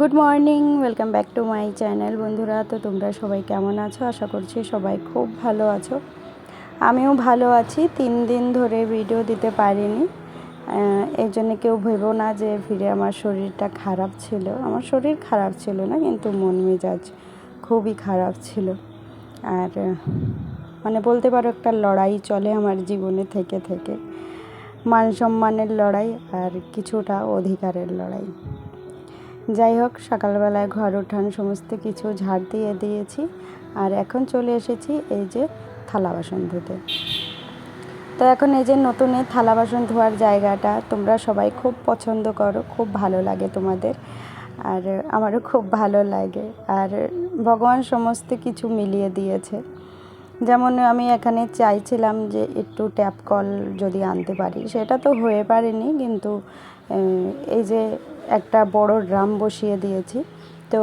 Good morning welcome back to my channel বন্ধুরা। তো তোমরা সবাই কেমন আছো? আশা করছি সবাই খুব ভালো আছো। আমিও ভালো আছি। তিন দিন ধরে ভিডিও দিতে পারিনি। এই জন্য কেউ ভেবো না যে ফিরে আমার শরীরটা খারাপ ছিল। আমার শরীর খারাপ ছিল না, কিন্তু মন মেজাজ খুবই খারাপ ছিল। আর মানে বলতে পারো একটা লড়াই চলে আমার জীবনে থেকে থেকে। মান সম্মানের লড়াই আর কিছুটা অধিকারের লড়াই। যাই হোক, সকালবেলায় ঘর উঠান সমস্ত কিছু ঝাড় দিয়ে দিয়েছি আর এখন চলে এসেছি এই যে থালা বাসন ধুতে। তো এখন এই যে নতুন এই থালা বাসন ধোয়ার জায়গাটা তোমরা সবাই খুব পছন্দ করো, খুব ভালো লাগে তোমাদের আর আমারও খুব ভালো লাগে। আর ভগবান সমস্ত কিছু মিলিয়ে দিয়েছে। যেমন আমি এখানে চাইছিলাম যে একটু ট্যাপ কল যদি আনতে পারি, সেটা তো হয়ে পারেনি কিন্তু এই যে একটা বড় ড্রাম বসিয়ে দিয়েছি। তো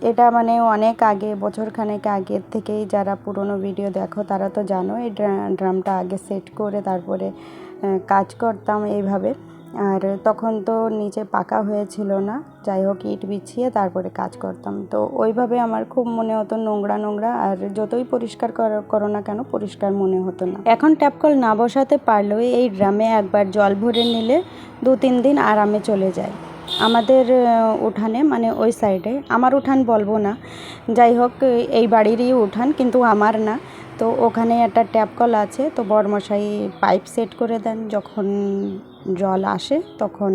এটা মানে অনেক আগে, বছরখানেক আগের থেকেই যারা পুরনো ভিডিও দেখো, তারা তো জানো এই ড্রামটা আগে সেট করে তারপরে কাজ করতাম এইভাবে। আর তখন তো নিচে পাকা হয়েছিল না। যাই হোক, ইট বিছিয়ে তারপরে কাজ করতাম। তো ওইভাবে আমার খুব মনে হতো নোংরা নোংরা। আর যতই পরিষ্কার করো- না কেন, পরিষ্কার মনে হতো না। এখন ট্যাপ কল না বসাতে পারলেও এই ড্রামে একবার জল ভরে নিলে দু তিন দিন আরামে চলে যায়। আমাদের উঠানে মানে ওই সাইডে আমার উঠান বলব না। যাই হোক, এই বাড়িরই উঠান, কিন্তু আমার না। তো ওখানে একটা ট্যাপ কল আছে, তো বড়মশাই পাইপ সেট করে দেন, যখন জল আসে তখন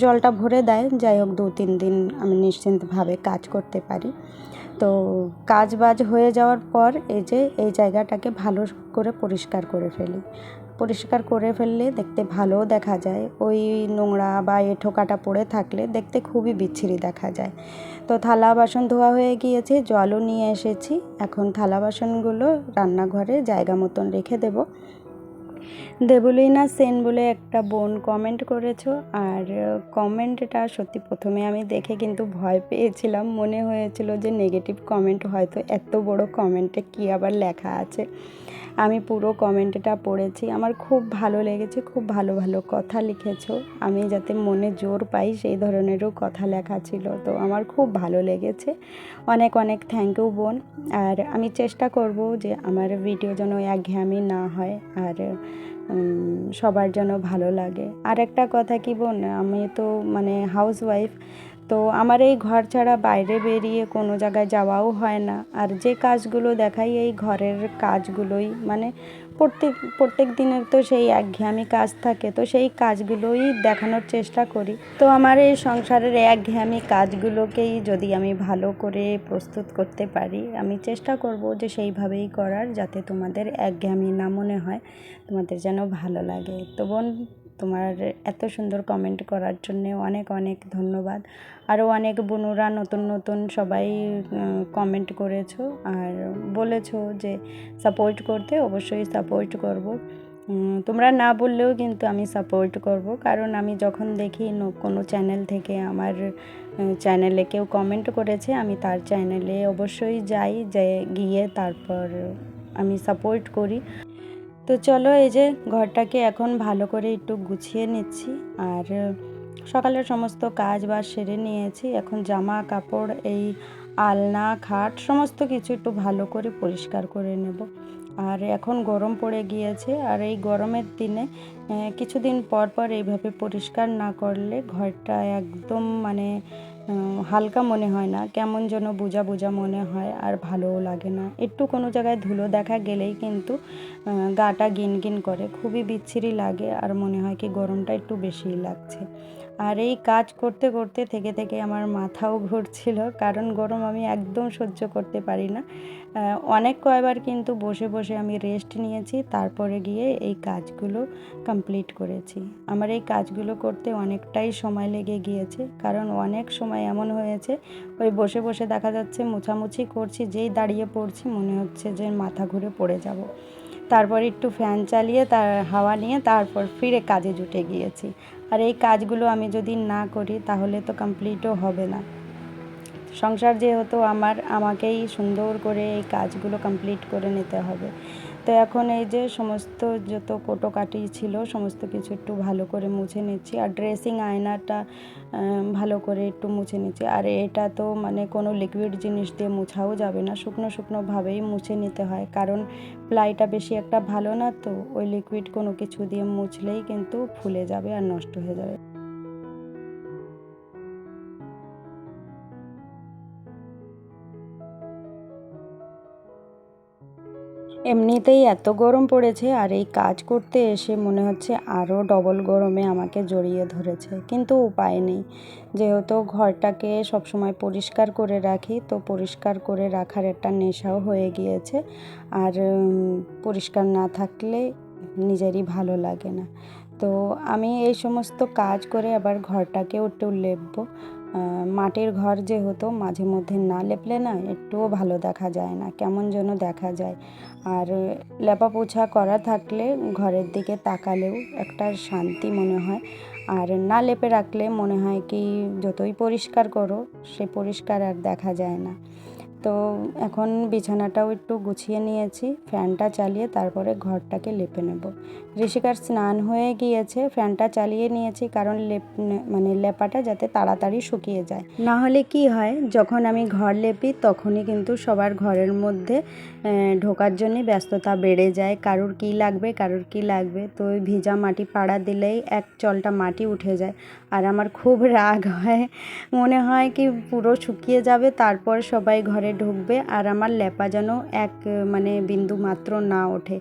জলটা ভরে দেয়। যাই হোক, দু তিন দিন আমি নিশ্চিন্তভাবে কাজ করতে পারি। তো কাজ বাজ হয়ে যাওয়ার পর এই যে, এই জায়গাটাকে ভালো করে পরিষ্কার করে ফেলি। পরিষ্কার করে ফেললে দেখতে ভালোও দেখা যায়। ওই নোংরা বা এঁঠো কাটা পড়ে থাকলে দেখতে খুবই বিচ্ছিরি দেখা যায়। তো থালা বাসন ধোয়া হয়ে গিয়েছে, জলও নিয়ে এসেছি। এখন থালা বাসনগুলো রান্নাঘরে জায়গা মতন রেখে দেবো। দেবলীনা সেন বলে একটা বোন কমেন্ট করেছ, আর কমেন্টটা সত্যি প্রথমে আমি দেখে কিন্তু ভয় পেয়েছিলাম। মনে হয়েছিল যে নেগেটিভ কমেন্ট হয়তো এত বড় কমেন্টে কী আবার লেখা আছে। আমি পুরো কমেন্টটা পড়েছি। আমার খুব ভালো লেগেছে, খুব ভালো ভালো কথা লিখেছো। আমি যাতে মনে জোর পাই সেই ধরনেরও কথা লেখা ছিল। তো আমার খুব ভালো লেগেছে। অনেক অনেক থ্যাংক ইউ বোন। আর আমি চেষ্টা করব যে আমার ভিডিও যেন একঘেয়ামি না হয় আর সবার যেন ভালো লাগে। আর একটা কথা কি বোন? আমি তো মানে হাউস ওয়াইফ তো আমার এই ঘর ছাড়া বাইরে বেরিয়ে কোনো জায়গায় যাওয়াও হয় না। আর যে কাজগুলো দেখাই এই ঘরের কাজগুলোই। মানে প্রত্যেক প্রত্যেক দিনের তো সেই একঘেয়ামি কাজ থাকে, তো সেই কাজগুলোই দেখানোর চেষ্টা করি। তো আমার এই সংসারের একঘেয়ামি কাজগুলোকেই যদি আমি ভালো করে প্রস্তুত করতে পারি, আমি চেষ্টা করব যে সেইভাবেই করার যাতে তোমাদের একঘেয়ামি না মনে হয়, তোমাদের যেন ভালো লাগে। তো বোন, তোমার এত সুন্দর কমেন্ট করার জন্য অনেক অনেক ধন্যবাদ। আরও অনেক বোনুরা নতুন নতুন সবাই কমেন্ট করেছ আর বলেছ যে সাপোর্ট করতে, অবশ্যই সাপোর্ট করব। তোমরা না বললেও কিন্তু আমি সাপোর্ট করব। কারণ আমি যখন দেখি কোনো চ্যানেল থেকে আমার চ্যানেলে কেউ কমেন্ট করেছে, আমি তার চ্যানেলে অবশ্যই যাই, যে গিয়ে তারপর আমি সাপোর্ট করি। তো চলো এই যে ঘরটাকে এখন ভালো করে একটু গুছিয়ে নিচ্ছি। আর সকালের সমস্ত কাজ বাজ সেরে নিয়েছি। এখন জামা, কাপড়, এই আলনা, খাট সমস্ত কিছু একটু ভালো করে পরিষ্কার করে নেব। আর এখন গরম পড়ে গিয়েছে। আর এই গরমের দিনে কিছুদিন পর পর এইভাবে পরিষ্কার না করলে ঘরটা একদম মানে হালকা মনে হয় না। কেমন যেন বোঝা বোঝা মনে হয় আর ভালোও লাগে না। একটু কোনো জায়গায় ধুলো দেখা গেলেই কিন্তু গাটা গিন গিন করে। খুবই বিচ্ছিরি লাগে আর মনে হয় কি গরমটা একটু বেশিই লাগছে। আর এই কাজ করতে করতে থেকে থেকে আমার মাথাও ঘুরছিল, কারণ গরম আমি একদম সহ্য করতে পারি না। অনেক কয়বার কিন্তু বসে বসে আমি রেস্ট নিয়েছি, তারপরে গিয়ে এই কাজগুলো কমপ্লিট করেছি। আমার এই কাজগুলো করতে অনেকটাই সময় লেগে গিয়েছে, কারণ অনেক সময় এমন হয়েছে, ওই বসে বসে দেখা যাচ্ছে মোছামুছি করছি, যেই দাঁড়িয়ে পড়ছি মনে হচ্ছে যে মাথা ঘুরে পড়ে যাব। তারপর একটু ফ্যান চালিয়ে তার হাওয়া নিয়ে তারপর ফিরে কাজে জুটে গিয়েছি। আর এই কাজগুলো আমি যদি না করি, তাহলে তো কমপ্লিটও হবে না। সংসার যেহেতু আমার, আমাকেই সুন্দর করে এই কাজগুলো কমপ্লিট করে নিতে হবে। তো এখন এই যে সমস্ত যত কোটোকাটি ছিল, সমস্ত কিছু একটু ভালো করে মুছে নিচ্ছি। আর ড্রেসিং আয়নাটা ভালো করে একটু মুছে নিচ্ছি। আর এটা তো মানে কোনো লিকুইড জিনিস দিয়ে মুছাও যাবে না। শুকনো শুকনোভাবেই মুছে নিতে হয়। কারণ প্লাইটা বেশি একটা ভালো না তো, ওই লিকুইড কোনো কিছু দিয়ে মুছলেই কিন্তু ফুলে যাবে আর নষ্ট হয়ে যাবে। এমনিতেই এত গরম পড়েছে আর এই কাজ করতে এসে মনে হচ্ছে আরও ডবল গরমে আমাকে জড়িয়ে ধরেছে, কিন্তু উপায় নেই। যেহেতু ঘরটাকে সবসময় পরিষ্কার করে রাখি, তো পরিষ্কার করে রাখার একটা নেশাও হয়ে গিয়েছে। আর পরিষ্কার না থাকলে নিজেরই ভালো লাগে না। তো আমি এই সমস্ত কাজ করে আবার ঘরটাকেও একটু লেপবো। মাটির ঘর যেহেতু মাঝে মধ্যে না লেপলে না একটুও ভালো দেখা যায় না, কেমন যেন দেখা যায়। আর লেপা পোছা করা থাকলে ঘরের দিকে তাকালেও একটা শান্তি মনে হয়। আর না লেপে রাখলে মনে হয় কি যতই পরিষ্কার করো সে পরিষ্কার আর দেখা যায় না। তো এখন বিছানাটাও একটু গুছিয়ে নিয়েছি, ফ্যানটা চালিয়ে তারপরে ঘরটাকে লেপে নেব। ঋষিকার স্নান হয়ে গিয়েছে, ফ্যানটা চালিয়ে নিয়েছি কারণ লেপ মানে লেপাটা যাতে তাড়াতাড়ি শুকিয়ে যায়। না হলে কি হয়, যখন আমি ঘর লেপি তখনই কিন্তু সবার ঘরের মধ্যে ঢোকার জন্যে ব্যস্ততা বেড়ে যায়, কারোর কি লাগবে, কারোর কি লাগবে। তো ভিজা মাটি পাড়া দিলেই এক চলটা মাটি উঠে যায়। আর আমার খুব রাগ হয়। মনে হয় কি পুরো শুকিয়ে যাবে, তারপর সবাই ঘরে ঢুকবে আর আমার লেপা যেন এক মানে বিন্দু মাত্র না ওঠে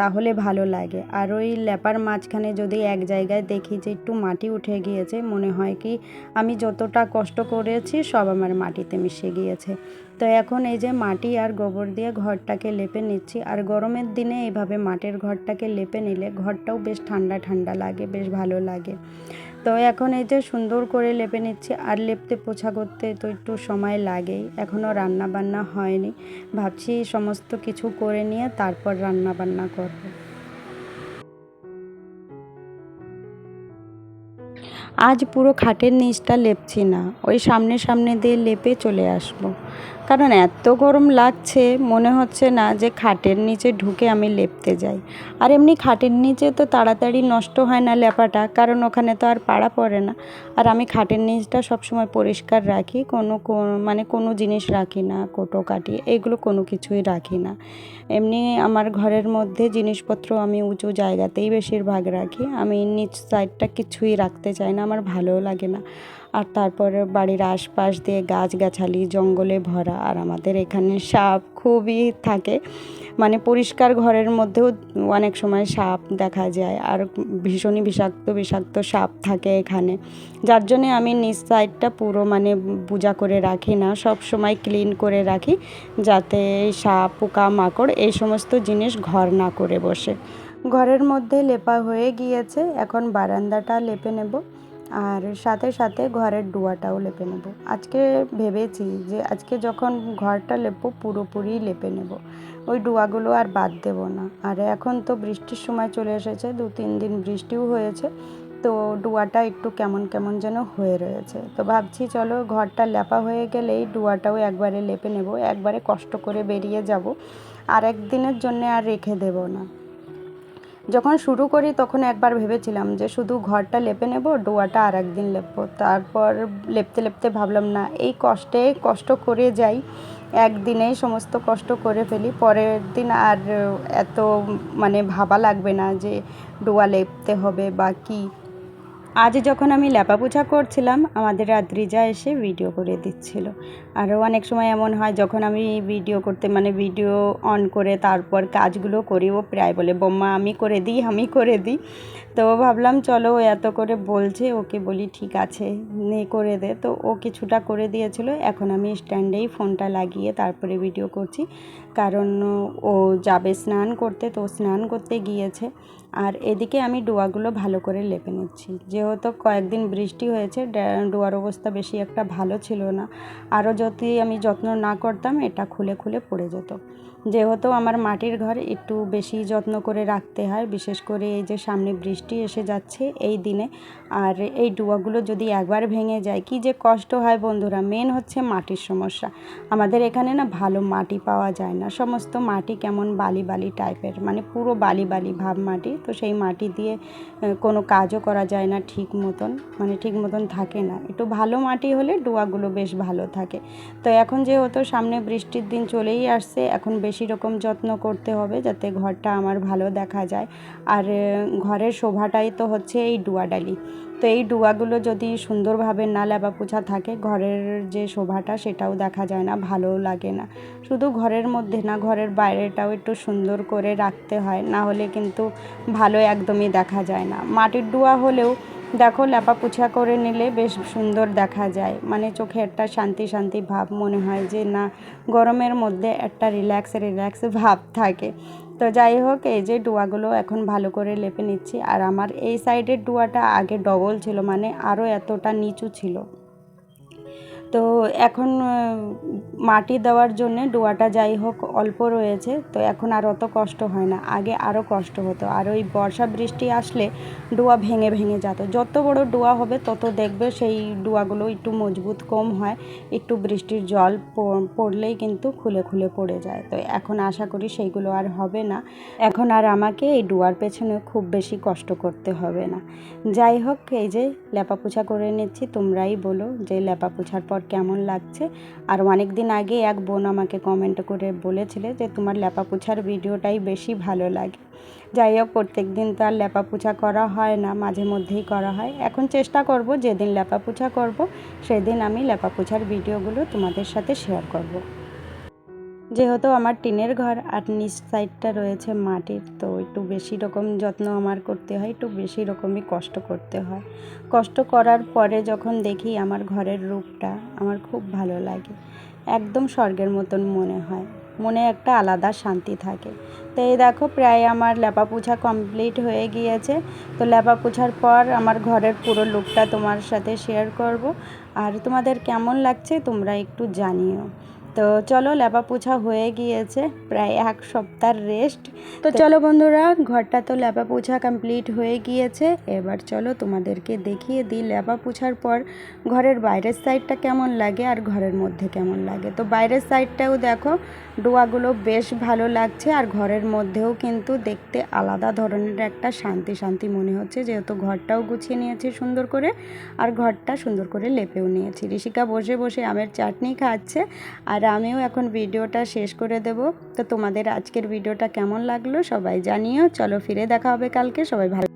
তাহলে ভালো লাগে। আর ওই লেপার মাঝখানে যদি এক জায়গায় দেখি যে একটু মাটি উঠে গিয়েছে, মনে হয় কি আমি যতটা কষ্ট করেছি সব আমার মাটিতে মিশে গিয়েছে। তো এখন এই যে মাটি আর গোবর দিয়ে ঘরটাকে লেপে নিচ্ছি, আর গরমের দিনে এইভাবে মাটির ঘরটাকে লেপে নিলে ঘরটাও বেশ ঠান্ডা ঠান্ডা লাগে, বেশ ভালো লাগে। তো এখন এই যে সুন্দর করে লেপে নিচ্ছি, আর লেপতে পোছা করতে তো একটু সময় লাগেই। এখনও রান্না বান্না হয়নি। ভাবছি সমস্ত কিছু করে নিয়ে তারপর রান্না বান্না করব। আজ পুরো খাটের নিচটা লেপছি না। ওই সামনে সামনে দিয়ে লেপে চলে আসব। কারণ এত গরম লাগছে, মনে হচ্ছে না যে খাটের নিচে ঢুকে আমি লেপতে যাই। আর এমনি খাটের নিচে তো তাড়াতাড়ি নষ্ট হয় না লেপাটা, কারণ ওখানে তো আর পাড়া পড়ে না। আর আমি খাটের নিচটা সবসময় পরিষ্কার রাখি, কোনো মানে কোনো জিনিস রাখি না, কোটো কাটি, এগুলো কোনো কিছুই রাখি না। এমনি আমার ঘরের মধ্যে জিনিসপত্র আমি উঁচু জায়গাতেই বেশিরভাগ রাখি, আমি নিচ সাইডটা কিছুই রাখতে চাই না, আমার ভালোও লাগে না। আর তারপরে বাড়ির আশপাশ দিয়ে গাছগাছালি, জঙ্গলে ভরা। আর আমাদের এখানে সাপ খুবই থাকে। মানে পরিষ্কার ঘরের মধ্যেও অনেক সময় সাপ দেখা যায়। আর ভীষণই বিষাক্ত বিষাক্ত সাপ থাকে এখানে। যার জন্যে আমি নিচ সাইডটা পুরো মানে পূজা করে রাখি না। সব সময় ক্লিন করে রাখি যাতে সাপ, পোকা, মাকড় এই সমস্ত জিনিস ঘর না করে বসে। ঘরের মধ্যে লেপা হয়ে গিয়েছে। এখন বারান্দাটা লেপে নেব। আর সাথে সাথে ঘরের ডুয়াটাও লেপে নেব। আজকে ভেবেছি যে আজকে যখন ঘরটা লেপবো, পুরোপুরি লেপে নেব। ওই ডুয়াগুলো আর বাদ দেব না। আর এখন তো বৃষ্টির সময় চলে এসেছে, দু তিন দিন বৃষ্টিও হয়েছে, তো ডুয়াটা একটু কেমন কেমন যেন হয়ে রয়েছে। তো ভাবছি চলো ঘরটা লেপা হয়ে গেলেই ডুয়াটাও একবারে লেপে নেব। একবারে কষ্ট করে বেরিয়ে যাব। আর একদিনের জন্য আর রেখে দেব না। যখন শুরু করি, তখন একবার ভেবেছিলাম যে শুধু ঘরটা লেপে নেব, ডোয়াটা আর একদিন লেপবো। তারপর লেপতে লেপতে ভাবলাম, না, এই কষ্টে কষ্ট করে যাই, একদিনেই সমস্ত কষ্ট করে ফেলি। পরের দিন আর এত মানে ভাবা লাগবে না যে ডোয়া লেপতে হবে বা কী। আজ যখন আমি লেপাপোছা করছিলাম, আমাদের রাত্রিজা এসে ভিডিও করে দিচ্ছিল। আরও অনেক সময় এমন হয়, যখন আমি ভিডিও করতে মানে ভিডিও অন করে তারপর কাজগুলো করি, ও প্রায় বলে, বোম্মা, আমি করে দিই, আমি করে দিই। তো ভাবলাম, চলো, ও এত করে বলছে, ওকে বলি, ঠিক আছে, নে, করে দে। তো ও কিছুটা করে দিয়েছিল। এখন আমি স্ট্যান্ডেই ফোনটা লাগিয়ে তারপরে ভিডিও করছি। কারণ ও যাবে স্নান করতে, তো স্নান করতে গিয়েছে। আর এদিকে আমি ডোয়াগুলো ভালো করে লেপে নিচ্ছি। যেহেতু কয়েকদিন বৃষ্টি হয়েছে ডোয়ার অবস্থা বেশি একটা ভালো ছিল না। আরও যদি আমি যত্ন না করতাম, এটা খুলে খুলে পড়ে যেত। যেহেতু আমার মাটির ঘর একটু বেশি যত্ন করে রাখতে হয়, বিশেষ করে এই যে সামনে বৃষ্টি এসে যাচ্ছে এই দিনে। আর এই ডুয়াগুলো যদি একবার ভেঙে যায়, কি যে কষ্ট হয় বন্ধুরা মেন হচ্ছে মাটির সমস্যা। আমাদের এখানে না ভালো মাটি পাওয়া যায় না, সমস্ত মাটি কেমন বালি বালি টাইপের মানে পুরো বালি বালি ভাব মাটি, তো সেই মাটি দিয়ে কোনো কাজও করা যায় না ঠিক মতন মানে ঠিক মতন থাকে না। একটু ভালো মাটি হলে ডোয়াগুলো বেশ ভালো থাকে। তো এখন যেহেতু সামনে বৃষ্টির দিন চলেই আসছে, এখন বেশি রকম যত্ন করতে হবে যাতে ঘরটা আমার ভালো দেখা যায়। আর ঘরের শোভাটাই তো হচ্ছে এই ডুয়াডালি তো এই ডুয়াগুলো যদি সুন্দরভাবে না লেবা পোছা থাকে, ঘরের যে শোভাটা সেটাও দেখা যায় না ভালোও লাগে না। শুধু ঘরের মধ্যে না, ঘরের বাইরেটাও একটু সুন্দর করে রাখতে হয়, না হলে কিন্তু ভালো একদমই দেখা যায় না। মাটির ডুয়া হলেও দেখো ল্যাপা পুছা করে নিলে বেশ সুন্দর দেখা যায়। মানে চোখে একটা শান্তি শান্তি ভাব মনে হয় যে, না, গরমের মধ্যে একটা রিল্যাক্স রিল্যাক্স ভাব থাকে। তো যাই হোক, এই যে ডুয়াগুলো এখন ভালো করে লেপে নিচ্ছি। আর আমার এই সাইডের ডুয়াটা আগে ডবল ছিল মানে আরও এতটা নিচু ছিল। তো এখন মাটি দেওয়ার জন্য ডোয়াটা যাই হোক অল্প রয়েছে, তো এখন আর অত কষ্ট হয় না। আগে আরও কষ্ট হতো। আর ওই বর্ষা বৃষ্টি আসলে ডোয়া ভেঙে ভেঙে যেত। যত বড় ডোয়া হবে তত দেখবে সেই ডোয়াগুলো একটু মজবুত কম হয়, একটু বৃষ্টির জল পড়লেই কিন্তু খুলে খুলে পড়ে যায়। তো এখন আশা করি সেইগুলো আর হবে না। এখন আর আমাকে এই ডোয়ার পেছনে খুব বেশি কষ্ট করতে হবে না। যাই হোক, এই যে লেপা পোছা করে নিচ্ছি, তোমরাই বলো যে লেপা পোছার পর কেমন লাগছে? আর অনেক দিন আগে এক বোন আমাকে কমেন্ট করে বলেছিলে যে তোমার লেপা পোছার ভিডিওটাই বেশি ভালো লাগে। যাই হোক প্রত্যেক দিন তো আর লেপা পোছা করা হয় না, মাঝে মধ্যেই করা হয়। এখন চেষ্টা করব, যেদিন লেপা পোছা করব, সেদিন আমি লেপা পোছার ভিডিওগুলো তোমাদের সাথে শেয়ার করব। যেহেতু আমার টিনের ঘর আর নিচ সাইডটা রয়েছে মাটির, তো একটু বেশি রকম যত্ন আমার করতে হয়, একটু বেশি রকমই কষ্ট করতে হয়। কষ্ট করার পরে যখন দেখি আমার ঘরের রূপটা, আমার খুব ভালো লাগে। একদম স্বর্গের মতন মনে হয়। মনে একটা আলাদা শান্তি থাকে। তো এই দেখো প্রায় আমার লেপা কমপ্লিট হয়ে গিয়েছে। তো লেপা পোছার পর আমার ঘরের পুরো লুকটা তোমার সাথে শেয়ার করব। আর তোমাদের কেমন লাগছে তোমরা একটু জানিও। তো চলো লেপা পোছা হয়ে গিয়েছে প্রায় এক সপ্তাহ রেস্ট তো চলো বন্ধুরা ঘরটা তো লেপা পোছা কমপ্লিট হয়ে গিয়েছে। এবার চলো তোমাদেরকে দেখিয়ে দিই লেপা পোছার পর ঘরের বাইরের সাইডটা কেমন লাগে আর ঘরের মধ্যে কেমন লাগে। তো বাইরের সাইডটাও দেখো ডোয়াগুলো বেশ ভালো লাগছে আর ঘরের মধ্যেও কিন্তু দেখতে আলাদা ধরনের একটা শান্তি শান্তি মনে হচ্ছে। যেহেতু ঘরটাও গুছিয়ে নিয়েছি সুন্দর করে আর ঘরটা সুন্দর করে লেপেও নিয়েছি। ঋষিকা বসে বসে আমের চাটনি খাচ্ছে আর আমিও এখন ভিডিওটা শেষ করে দেব। তো তোমাদের আজকের ভিডিওটা কেমন লাগল সবাই জানিও। চলো ফিরে দেখা হবে কালকে। সবাই ভালো